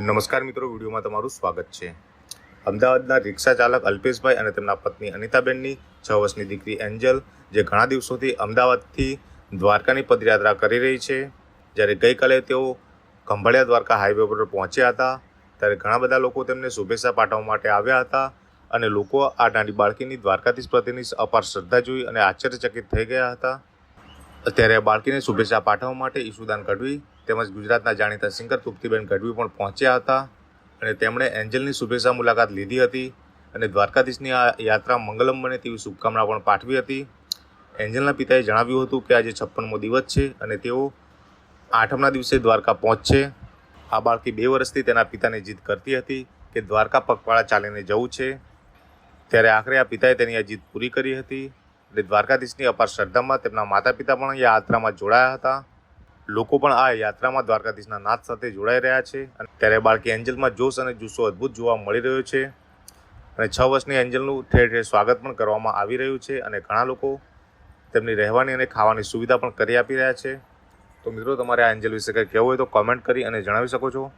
નમસ્કાર મિત્રો, વિડીયોમાં તમારું સ્વાગત છે. અમદાવાદના રિક્ષા ચાલક અલ્પેશભાઈ અને તેમના પત્ની અનિતાબેનની છ વર્ષની દીકરી એન્જલ, જે ઘણા દિવસોથી અમદાવાદથી દ્વારકાની પદયાત્રા કરી રહી છે. જ્યારે ગઈકાલે તેઓ ખંભાળિયા દ્વારકા હાઈવે પર પહોંચ્યા હતા, ત્યારે ઘણા બધા લોકો તેમને શુભેચ્છા પાઠવવા માટે આવ્યા હતા અને લોકો આ નાની બાળકીની દ્વારકાધીશ પ્રત્યેની અપાર શ્રદ્ધા જોઈ અને આશ્ચર્યચકિત થઈ ગયા હતા. અત્યારે આ બાળકીને શુભેચ્છા પાઠવવા માટે ઈશુદાન ગઢવી તેમજ ગુજરાતના જાણીતા સિંગર તૃપ્તિબેન ગઢવી પણ પહોંચ્યા હતા અને તેમણે એન્જલની શુભેચ્છા મુલાકાત લીધી હતી અને દ્વારકાધીશની આ યાત્રા મંગલમ બને તેવી શુભકામના પણ પાઠવી હતી. એન્જલના પિતાએ જણાવ્યું હતું કે આજે છપ્પનમો દિવસ છે અને તેઓ આઠમના દિવસે દ્વારકા પહોંચશે. આ બાળકી બે વર્ષથી તેના પિતાને જીદ કરતી હતી કે દ્વારકા પગપાળા ચાલીને જવું છે. ત્યારે આખરે આ પિતાએ તેની આ જીદ પૂરી કરી હતી અને દ્વારકાધીશની અપાર શ્રદ્ધામાં તેમના માતા પિતા પણ યાત્રામાં જોડાયા હતા. લોકો પણ આ યાત્રામાં દ્વારકાધીશના નાથ સાથે જોડાઈ રહ્યા છે અને ત્યારે બાળકી એન્જલમાં જોશ અને જુસ્સો અદ્ભુત જોવા મળી રહ્યો છે. અને છ વર્ષની એન્જલનું ઠેર ઠેર સ્વાગત પણ કરવામાં આવી રહ્યું છે અને ઘણા લોકો તેમની રહેવાની અને ખાવાની સુવિધા પણ કરી આપી રહ્યા છે. તો મિત્રો, તમારે આ એન્જલ વિશે કંઈ કહેવું હોય તો કોમેન્ટ કરી અને જણાવી શકો છો.